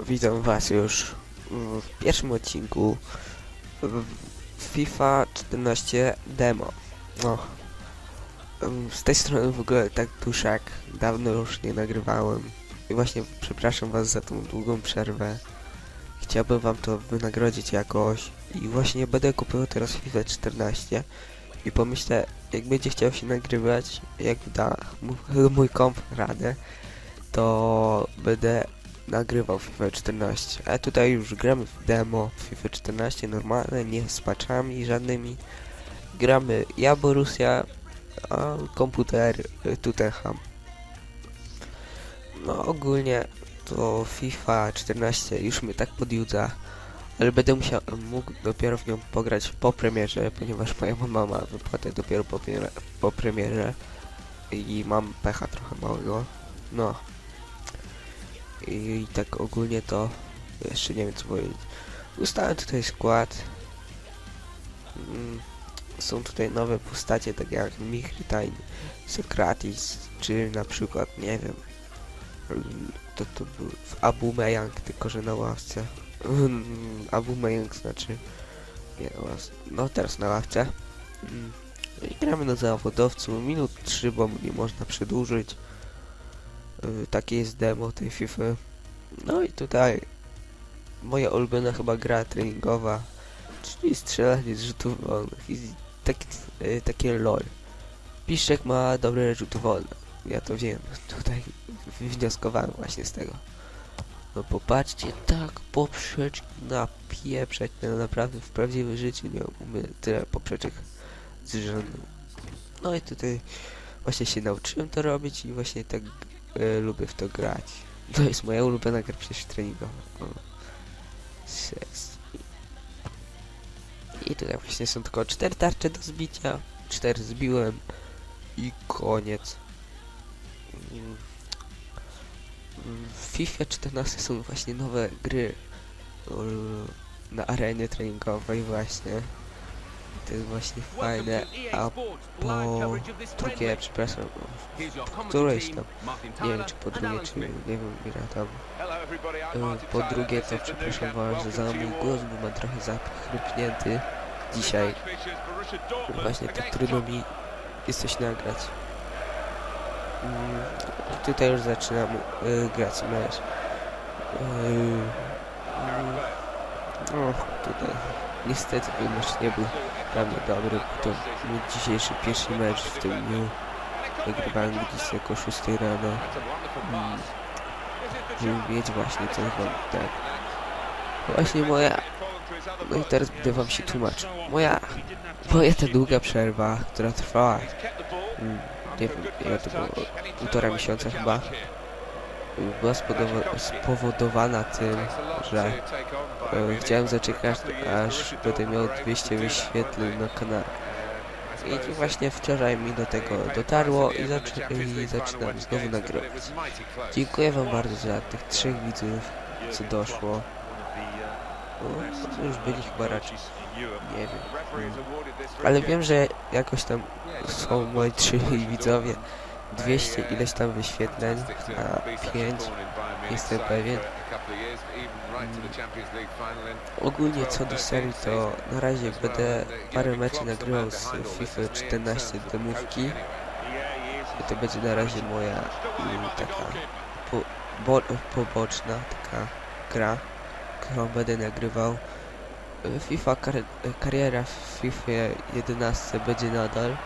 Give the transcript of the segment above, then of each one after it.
Witam Was już w pierwszym odcinku FIFA 14 demo. No. Z tej strony w ogóle tak duszak. Dawno już nie nagrywałem. I właśnie przepraszam Was za tą długą przerwę. Chciałbym Wam to wynagrodzić jakoś. I właśnie będę kupował teraz FIFA 14. I pomyślę, jak będzie chciał się nagrywać, jak da mój komp radę, to będę nagrywał FIFA 14. A tutaj już gramy w demo FIFA 14 normalne, nie z patchami żadnymi. Gramy ja Borussia, a komputer y, Tottenham. No ogólnie to FIFA 14 już mnie tak podjudza, ale będę musiał, mógł dopiero w nią pograć po premierze, ponieważ moja mama ma wypłatę dopiero po, po premierze i mam pecha trochę małego. No. I tak ogólnie to jeszcze nie wiem co powiedzieć. Ustałem tutaj skład. Mm, Są tutaj nowe postacie, tak jak Mihritain, Sokratis, czy na przykład, nie wiem, to to był w Abumeyang, tylko że na ławce. Mm, Abumeyang znaczy, nie, no teraz na ławce. Mm, I gramy na zawodowcu, minut 3, bo nie można przedłużyć. Y, Takie jest demo tej FIFA. No i tutaj moja ulubiona chyba gra treningowa, czyli strzelanie z rzutów wolnych i taki, y, takie lol. Piszczek ma dobre rzuty wolne. Ja to wiem. Tutaj wnioskowałem właśnie z tego. No popatrzcie, tak poprzeczki napieprzeć. No naprawdę w prawdziwym życiu nie umiem tyle poprzeczek z rzędu. No i tutaj właśnie się nauczyłem to robić i właśnie tak e, lubię w to grać. To jest moja ulubiona gra przecież treningowa. O. Sześć. I tutaj właśnie są tylko cztery tarcze do zbicia. Cztery zbiłem. I koniec. Mm. W FIFA 14 są właśnie nowe gry o, na arenie treningowej właśnie. To jest właśnie fajne, a po drugie, przepraszam, po którejś tam, nie wiem czy po drugie, czy nie wiem ile tam. E, Po drugie to przepraszam bardzo za mój głos, bo mam trochę zachrypnięty dzisiaj. Właśnie tak trudno mi jest coś nagrać. Mm, Tutaj już zaczynam y, grać mecz. Y, mm, o, tutaj niestety mecz nie był mnie dobry, to mój dzisiejszy pierwszy mecz w tym dniu. Wygrywałem gdzieś około 6 rano. Żeby mieć właśnie coś wam tak. Właśnie moja... No i teraz będę wam się tłumaczył. Moja... Moja ta długa przerwa, która trwała... Mm, nie wiem, ile to było, półtora miesiąca chyba, była spowodowana tym, że e, chciałem zaczekać, aż będę miał 200 wyświetleń na kanale. I właśnie wczoraj mi do tego dotarło i, zaczy- i zaczynam znowu nagrywać. Dziękuję wam bardzo za tych trzech widzów, co doszło. O, to już byli chyba raczej, nie wiem. Mm. Ale wiem, że jakoś tam są moi trzy widzowie. 200 ileś tam wyświetleń na 5. Jestem pewien. Ogólnie co do serii to na razie będę parę meczy nagrywał z FIFA 14 demówki. To będzie na razie moja mm, taka po, bo, poboczna taka gra, którą będę nagrywał. Y, FIFA kar kariera w FIFA 11 będzie nadal.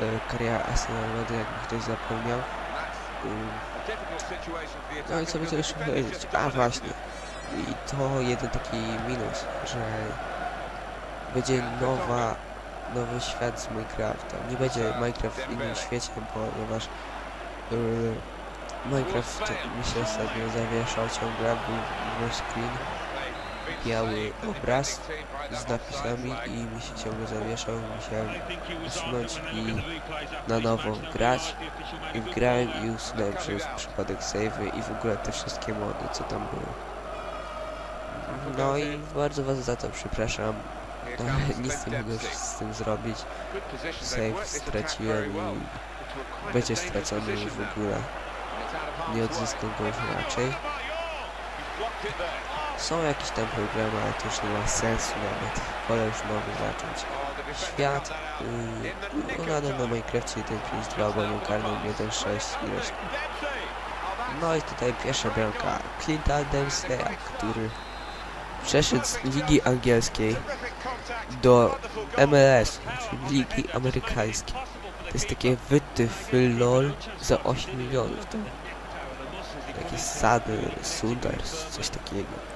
Y, Kariera Arsenalu, jakby ktoś zapomniał. No i co by to jeszcze powiedzieć? A właśnie. I to jeden taki minus, że będzie nowa, nowy świat z Minecrafta. Nie będzie Minecraft w innym świecie, ponieważ yy, Minecraft mi się ostatnio zawieszał ciągle, był blue screen, biały obraz z napisami i mi się ciągle zawieszał, musiałem usunąć i na nowo grać. I wgrałem i usunąłem przez przypadek save'y i w ogóle te wszystkie mody, co tam były. No i bardzo was za to przepraszam. Ale nic nie mogę z tym zrobić. Save straciłem i będzie stracony w ogóle. Nie odzyskam go już raczej. Są jakieś tam problemy, ale to już nie ma sensu nawet. Wolę już nowy zacząć. Świat, yy, nadal na Minecrafcie 1.5.2, bo nie karną 1.6 ileś. No i tutaj pierwsza bramka Clint'a Dempsey'a, który przeszedł z Ligi Angielskiej do MLS, czyli Ligi Amerykańskiej. To jest takie wytyf LOL za 8 milionów. To jakieś sady, Sunders, coś takiego.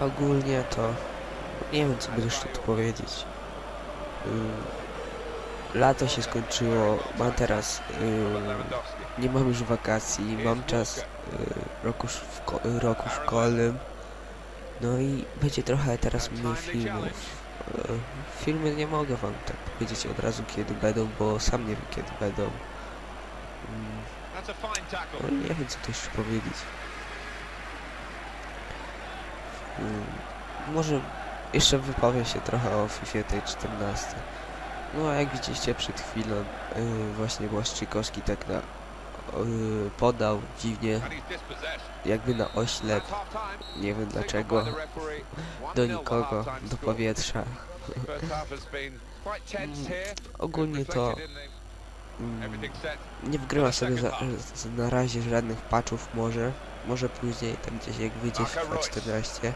Ogólnie to nie wiem co by jeszcze tu powiedzieć. Yy, Lato się skończyło, mam teraz, yy, nie mam już wakacji, mam czas yy, roku, szko roku szkolnym. No i będzie trochę teraz mniej filmów. Filmy nie mogę wam tak powiedzieć od razu kiedy będą, bo sam nie wiem kiedy będą. Mm, no nie wiem co tu jeszcze powiedzieć. Mm, Może jeszcze wypowiem się trochę o FIFA tej 14. No a jak widzieliście przed chwilą, yy, właśnie Błaszczykowski tak na yy, podał dziwnie, jakby na oślep, nie wiem dlaczego, do nikogo, do powietrza. Ogólnie to mm, nie wgrywa sobie za, na razie żadnych patchów może, może później, tam gdzieś jak wyjdzie FIFA 14.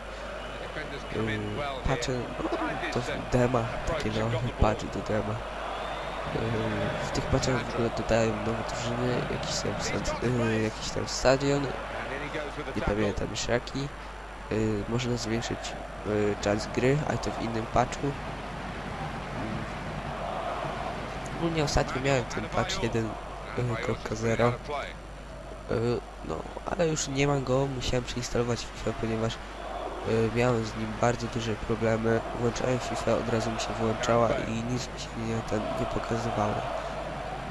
Yy, patche, no, to dema, takie nowe patchy do dema. Yy, w tych patchach w ogóle dodają nowe drużyny, jakiś tam, yy, jakiś tam stadion, nie pamiętam już jaki. Yy, można zwiększyć yy, czas gry, ale to w innym patchu. Ogólnie ostatnio miałem ten patch 1.0. Yy, no, ale już nie mam go, musiałem przeinstalować FIFA, ponieważ yy, miałem z nim bardzo duże problemy. Włączałem FIFA, od razu mi się wyłączała i nic mi się nie, ten, nie pokazywało.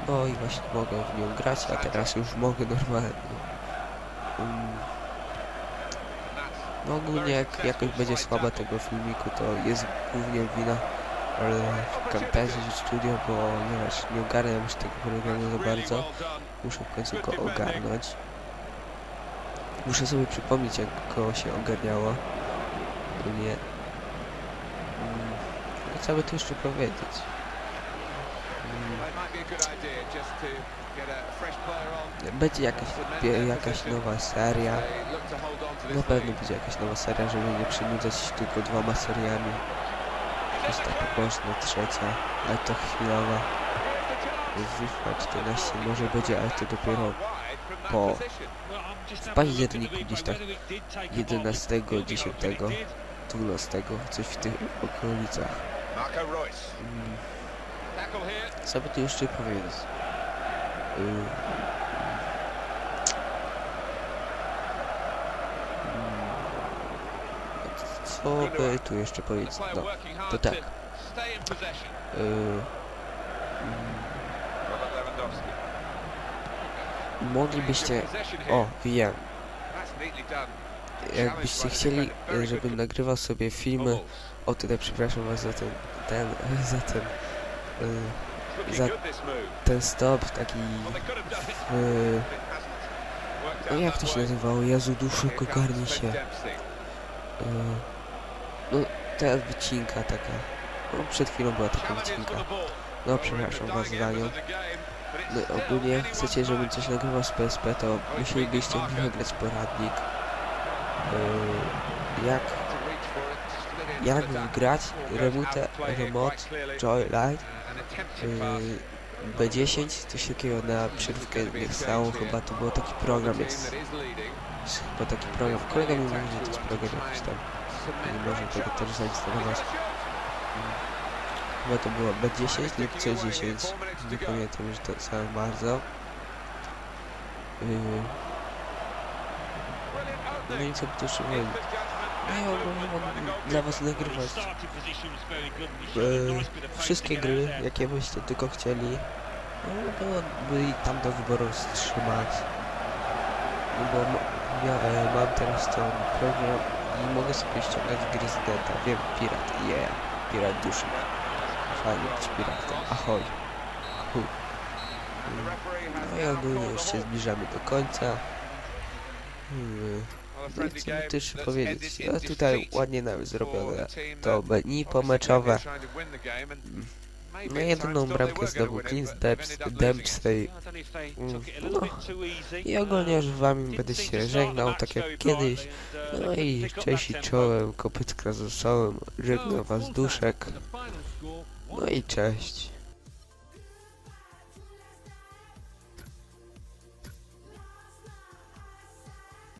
No i właśnie mogę w nią grać, a teraz już mogę normalnie. Ym, no ogólnie jak jakoś będzie słaba tego filmiku, to jest głównie wina Camtasia Studio, bo ponieważ nie ogarniam już tego programu za bardzo, muszę w końcu go ogarnąć. Muszę sobie przypomnieć, jak go się ogarniało. Nie. Mm, no co by tu jeszcze powiedzieć? Mm, będzie jakaś, jakaś nowa seria. Na pewno będzie jakaś nowa seria, żeby nie przynudzać się tylko dwoma seriami. Jest ta pobożna trzecia, ale to chwilowa. FIFA 14 może będzie, ale to dopiero po w październiku gdzieś tak 11, 10, 12, coś w tych okolicach. Mm, Co by tu jeszcze powiedzieć? Y, mm, Co by tu jeszcze powiedzieć? No, to tak. Y, mm, Moglibyście... O, wiem. Jakbyście chcieli, e, żebym nagrywał sobie filmy... O, tutaj przepraszam was za ten... ten... za ten... y, za ten stop taki... y, no jak to się nazywało? Jezu, duszek, ogarnij się. Y, no, ta wycinka taka... No, przed chwilą była taka wycinka. No, przepraszam was za nią. No ogólnie chcecie, żebym coś nagrywał z PSP, to musielibyście nagrać poradnik. Yy, jak, jak grać Remote, Remote Joylight yy, B10, coś takiego na przerwkę nie stało, chyba to był taki program jest. Chyba taki program. Kolega mi mówi, że to jest program jakiś tam. Nie można tego też zainstalować. Chyba to było B10 lub C10. Nie pamiętam już to samo bardzo. Yy. No i co by ja ogólnie mogę dla was nagrywać e, wszystkie gry, jakie byście tylko chcieli. No byłoby tam do wyboru wstrzymać. No bo ja e, mam teraz ten program nie mogę sobie ściągać gry z deta. Wiem, pirat, yeah, pirat duszy. Fajnie być piratem, ahoj. No i ogólnie już się zbliżamy do końca. Hmm. No Mi też powiedzieć. No tutaj ładnie nawet zrobione to menu pomeczowe. Hmm. No jedną bramkę zdobył Clint Dempsey. Mm, no. I ogólnie już wami będę się żegnał, tak jak kiedyś. No i cześć i czołem, kopytka ze sobą. Żegnam was duszek. No i cześć.